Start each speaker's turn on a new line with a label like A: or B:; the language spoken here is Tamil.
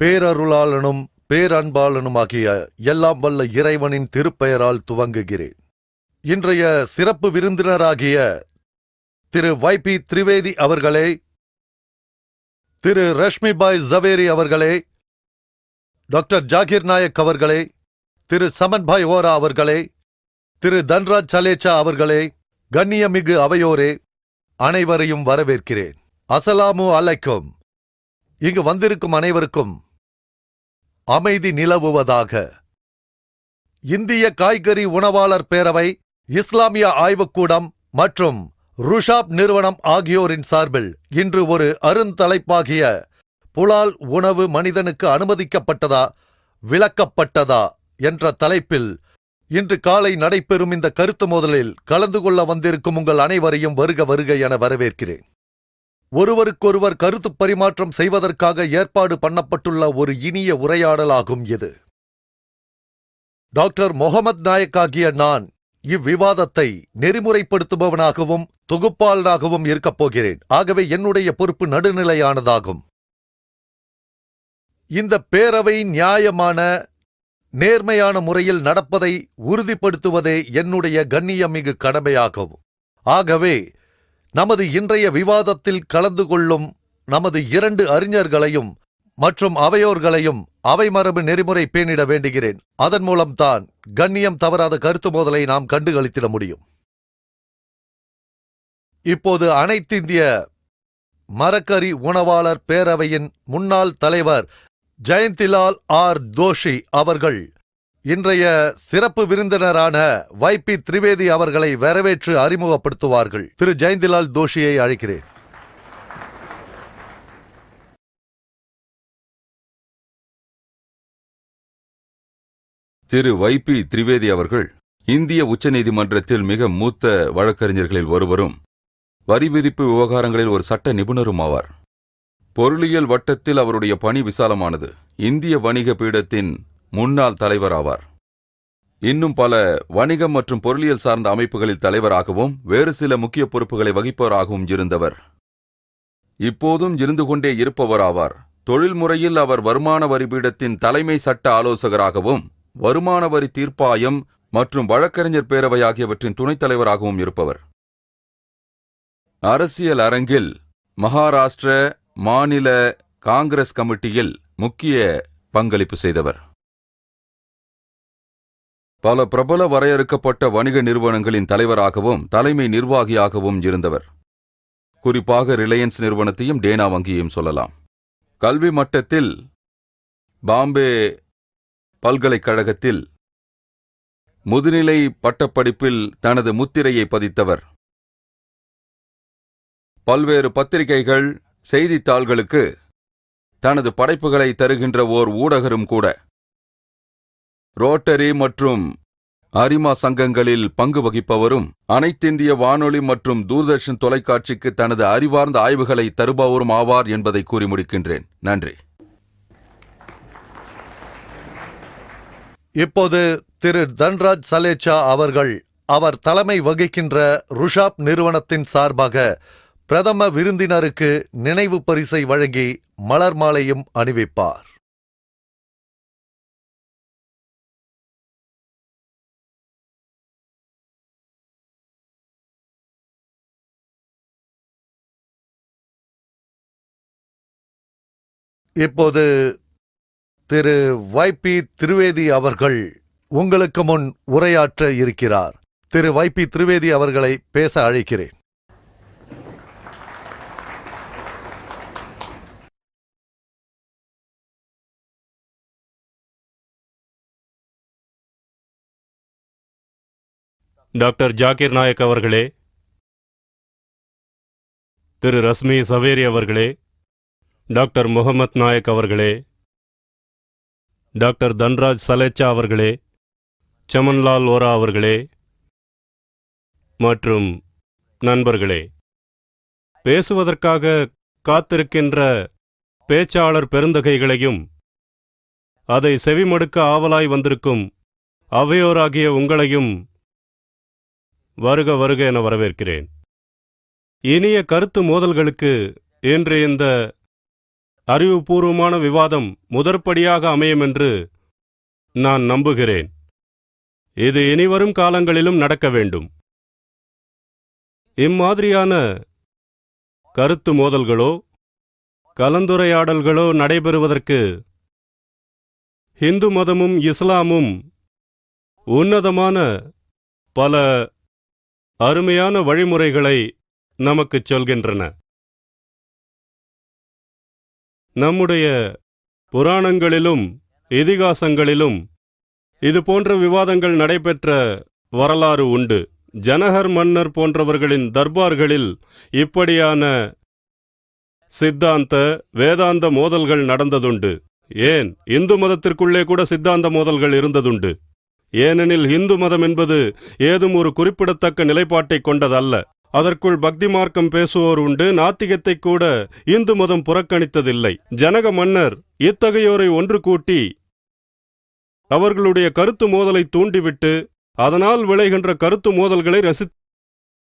A: பேரருளாளனும் பேரன்பாளனுமாகிய எல்லாம் வல்ல இறைவனின் திருப்பெயரால் துவங்குகிறேன். இன்றைய சிறப்பு விருந்தினராகிய திரு வை பி திரிவேதி அவர்களே திரு ரஷ்மிபாய் ஜவேரி அவர்களே டாக்டர் ஜாகிர் நாயக் அவர்களே திரு சமன்பாய் ஓரா அவர்களே திரு தன்ராஜ் சலேச்சா அவர்களே கண்ணியமிகு அவையோரே அனைவரையும் வரவேற்கிறேன். அசலாமு அலைக்கும். இங்கு வந்திருக்கும் அனைவருக்கும் அமைதி நிலவுவதாக. இந்திய காய்கறி உணவாளர் பேரவை இஸ்லாமிய ஆய்வுக்கூடம் மற்றும் ருஷாப் நிறுவனம் ஆகியோரின் சார்பில் இன்று ஒரு அருந்தலைப்பாகிய புலால் உணவு மனிதனுக்கு அனுமதிக்கப்பட்டதா விளக்கப்பட்டதா என்ற தலைப்பில் இன்று காலை நடைபெறும் இந்த கருத்து மோதலில் கலந்து கொள்ள வந்திருக்கும் உங்கள் அனைவரையும் வருக வருக என வரவேற்கிறேன். ஒருவருக்கொருவர் கருத்து பரிமாற்றம் செய்வதற்காக ஏற்பாடு பண்ணப்பட்டுள்ள ஒரு இனிய உரையாடலாகும் இது. டாக்டர் முகமது நாயக் ஆகிய நான் இவ்விவாதத்தை நெறிமுறைப்படுத்துபவனாகவும் தொகுப்பாளனாகவும் இருக்கப் போகிறேன். ஆகவே என்னுடைய பொறுப்பு நடுநிலையானதாகும். இந்த பேரவை நியாயமான நேர்மையான முறையில் நடப்பதை உறுதிப்படுத்துவதே என்னுடைய கண்ணியமிகு கடமையாகும். ஆகவே நமது இன்றைய விவாதத்தில் கலந்து கொள்ளும் நமது இரண்டு அறிஞர்களையும் மற்றும் அவையோர்களையும் அவை மரபு நெறிமுறை பேணிட வேண்டுகிறேன். அதன் மூலம்தான் கண்ணியம் தவறாத கருத்து மோதலை நாம் கண்டுகளித்திட முடியும். இப்போது அனைத்திந்திய மரக்கறி உணவாளர் பேரவையின் முன்னாள் தலைவர் ஜெயந்திலால் ஆர். தோஷி அவர்கள் இன்றைய சிறப்பு விருந்தினரான வை பி திரிவேதி அவர்களை வரவேற்று அறிமுகப்படுத்துவார்கள். திரு. ஜெயந்திலால் தோஷியை அழைக்கிறேன்.
B: திரு. வை பி திரிவேதி அவர்கள் இந்திய உச்சநீதிமன்றத்தில் மிக மூத்த வழக்கறிஞர்களில் ஒருவரும் வரி விதிப்பு விவகாரங்களில் ஒரு சட்ட நிபுணரும் ஆவார். பொருளியல் வட்டத்தில் அவருடைய பணி விசாலமானது. இந்திய வணிக பீடத்தின் முன்னாள் தலைவர் ஆவார் இன்னும் பல வணிகம் மற்றும் பொருளியல் சார்ந்த அமைப்புகளில் தலைவராகவும் வேறு சில முக்கிய பொறுப்புகளை வகிப்பவராகவும் இருந்தவர். இப்போதும் இருந்து கொண்டே இருப்பவராவார். தொழில்முறையில் அவர் வருமான வரி பீடத்தின் தலைமை சட்ட ஆலோசகராகவும் வருமான வரி தீர்ப்பாயம் மற்றும் வழக்கறிஞர் பேரவை ஆகியவற்றின் துணைத் தலைவராகவும் இருப்பவர். அரசியல் அரங்கில் மகாராஷ்டிர மாநில காங்கிரஸ் கமிட்டியில் முக்கிய பங்களிப்பு செய்தவர். பல பிரபல வரையறுக்கப்பட்ட வணிக நிறுவனங்களின் தலைவராகவும் தலைமை நிர்வாகியாகவும் இருந்தவர். குறிப்பாக ரிலையன்ஸ் நிறுவனத்தையும் டேனா வங்கியையும் சொல்லலாம். கல்வி மட்டத்தில் பாம்பே பல்கலைக்கழகத்தில் முதுநிலை பட்டப்படிப்பில் தனது முத்திரையை பதித்தவர். பல்வேறு பத்திரிகைகள் செய்தித்தாள்களுக்கு தனது படைப்புகளை தருகின்ற ஓர் ஊடகரும் கூட. ரோட்டரி மற்றும் அரிமா சங்கங்களில் பங்கு வகிப்பவரும் அனைத்திந்திய வானொலி மற்றும் தூர்தர்ஷன் தொலைக்காட்சிக்கு தனது அறிவார்ந்த ஆய்வுகளை தருபவரும் ஆவார் என்பதை கூறி முடிக்கின்றேன். நன்றி.
A: இப்போது திரு தன்ராஜ் சலேச்சா அவர்கள் அவர் தலைமை வகிக்கின்ற ருஷாப் நிறுவனத்தின் சார்பாக பிரதம விருந்தினருக்கு நினைவு பரிசை வழங்கி மலர் மாலையும் அணிவிப்பார். இப்போது திரு வைபி திரிவேதி அவர்கள் உங்களுக்கு முன் உரையாற்ற இருக்கிறார். திரு வைபி திரிவேதி அவர்களை பேச அழைக்கிறேன்.
C: டாக்டர் ஜாகிர் நாயக் அவர்களே திரு ரஸ்மி சவேரி அவர்களே டாக்டர் முகமத் நாயக் அவர்களே டாக்டர் தன்ராஜ் சலேச்சா அவர்களே சமன்லால் ஓரா அவர்களே மற்றும் நண்பர்களே பேசுவதற்காக காத்திருக்கின்ற பேச்சாளர் பெருந்தகைகளையும் அதை செவிமடுக்க ஆவலாய் வந்திருக்கும் அவையோராகிய உங்களையும் வருக வருக என வரவேற்கிறேன். இனிய கருத்து மோதல்களுக்கு இன்று இந்த அறிவுபூர்வமான விவாதம் முதற்படியாக அமையும் என்று நான் நம்புகிறேன். இது இனிவரும் காலங்களிலும் நடக்க வேண்டும். இம்மாதிரியான கருத்து மோதல்களோ கலந்துரையாடல்களோ நடைபெறுவதற்கு இந்து மதமும் இஸ்லாமும் உன்னதமான பல அருமையான வழிமுறைகளை நமக்குச் சொல்கின்றன. நம்முடைய புராணங்களிலும் இதிகாசங்களிலும் இது போன்ற விவாதங்கள் நடைபெற்ற வரலாறு உண்டு. ஜனகர் மன்னர் போன்றவர்களின் தர்பார்களில் இப்படியான சித்தாந்த வேதாந்த மோதல்கள் நடந்ததுண்டு. ஏன்? இந்து மதத்திற்குள்ளே கூட சித்தாந்த மோதல்கள் இருந்ததுண்டு. ஏனெனில் இந்து மதம் என்பது ஏதும் ஒரு குறிப்பிடத்தக்க நிலைப்பாட்டை கொண்டதல்ல. அதற்குள் பக்தி மார்க்கம் பேசுவோர் உண்டு. நாத்திகத்தை கூட இந்து மதம் புறக்கணித்ததில்லை. ஜனக மன்னர் இத்தகையோரை ஒன்று கூட்டி அவர்களுடைய கருத்து மோதலை தூண்டிவிட்டு அதனால் விளைகின்ற கருத்து மோதல்களை ரசித்து